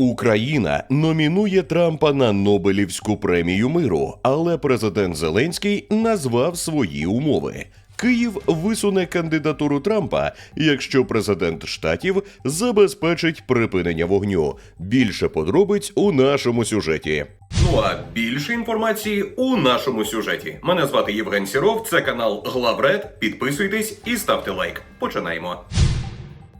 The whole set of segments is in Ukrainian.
Україна номінує Трампа на Нобелівську премію миру, але президент Зеленський назвав свої умови. Київ висуне кандидатуру Трампа, якщо президент штатів забезпечить припинення вогню. Більше подробиць у нашому сюжеті. Ну а більше інформації у нашому сюжеті. Мене звати Євген Сіров, це канал Главред. Підписуйтесь і ставте лайк. Починаємо.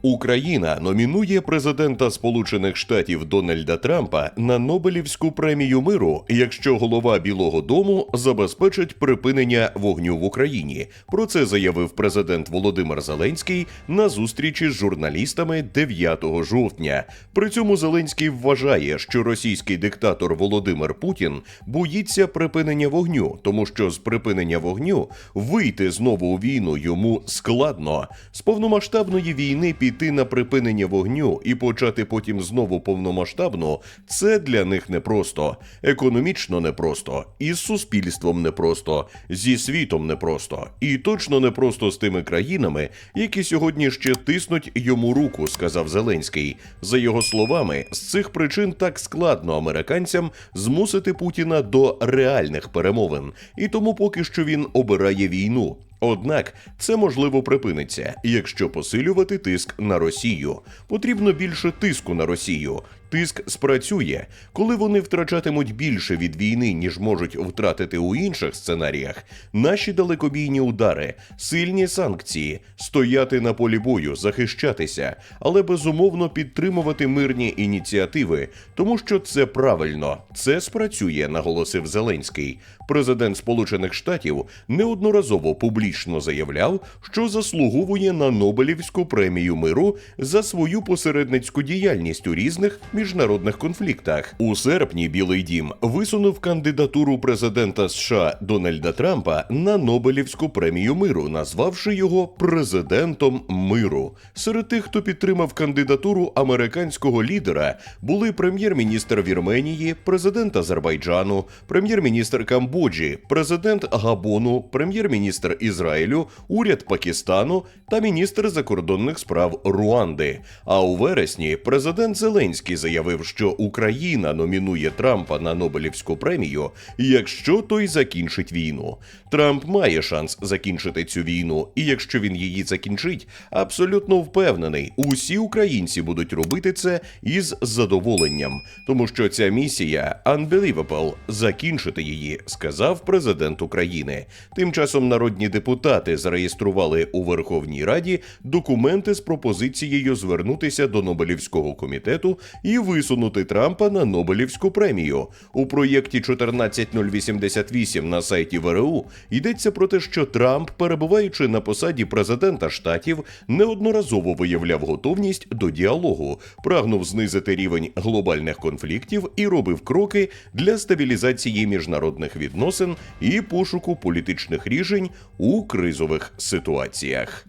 Україна номінує президента Сполучених Штатів Дональда Трампа на Нобелівську премію миру, якщо голова Білого Дому забезпечить припинення вогню в Україні. Про це заявив президент Володимир Зеленський на зустрічі з журналістами 9 жовтня. При цьому Зеленський вважає, що російський диктатор Володимир Путін боїться припинення вогню, тому що з припинення вогню вийти знову у війну йому складно. З повномасштабної війни піти на припинення вогню і почати потім знову повномасштабну це для них непросто. Економічно непросто, і з суспільством непросто, зі світом непросто, і точно непросто з тими країнами, які сьогодні ще тиснуть йому руку, сказав Зеленський. За його словами, з цих причин так складно американцям змусити Путіна до реальних перемовин, і тому поки що він обирає війну. Однак це можливо припиниться, якщо посилювати тиск на Росію. Потрібно більше тиску на Росію. Тиск спрацює, коли вони втрачатимуть більше від війни, ніж можуть втратити у інших сценаріях. Наші далекобійні удари, сильні санкції, стояти на полі бою, захищатися, але безумовно підтримувати мирні ініціативи, тому що це правильно, це спрацює, наголосив Зеленський. Президент Сполучених Штатів неодноразово публічно заявляв, що заслуговує на Нобелівську премію миру за свою посередницьку діяльність у різних міжнародних конфліктах. У серпні Білий Дім висунув кандидатуру президента США Дональда Трампа на Нобелівську премію миру, назвавши його президентом миру. Серед тих, хто підтримав кандидатуру американського лідера, були прем'єр-міністр Вірменії, президент Азербайджану, прем'єр-міністр Камбоджі, президент Габону, прем'єр-міністр Ізраїлю, уряд Пакистану та міністр закордонних справ Руанди. А у вересні президент Зеленський заявив, що Україна номінує Трампа на Нобелівську премію, якщо той закінчить війну. Трамп має шанс закінчити цю війну, і якщо він її закінчить, абсолютно впевнений, усі українці будуть робити це із задоволенням, тому що ця місія unbelievable, закінчити її, сказав президент України. Тим часом народні депутати зареєстрували у Верховній Раді документи з пропозицією звернутися до Нобелівського комітету і висунути Трампа на Нобелівську премію. У проєкті 14088 на сайті ВРУ йдеться про те, що Трамп, перебуваючи на посаді президента штатів, неодноразово виявляв готовність до діалогу, прагнув знизити рівень глобальних конфліктів і робив кроки для стабілізації міжнародних відносин і пошуку політичних рішень у кризових ситуаціях.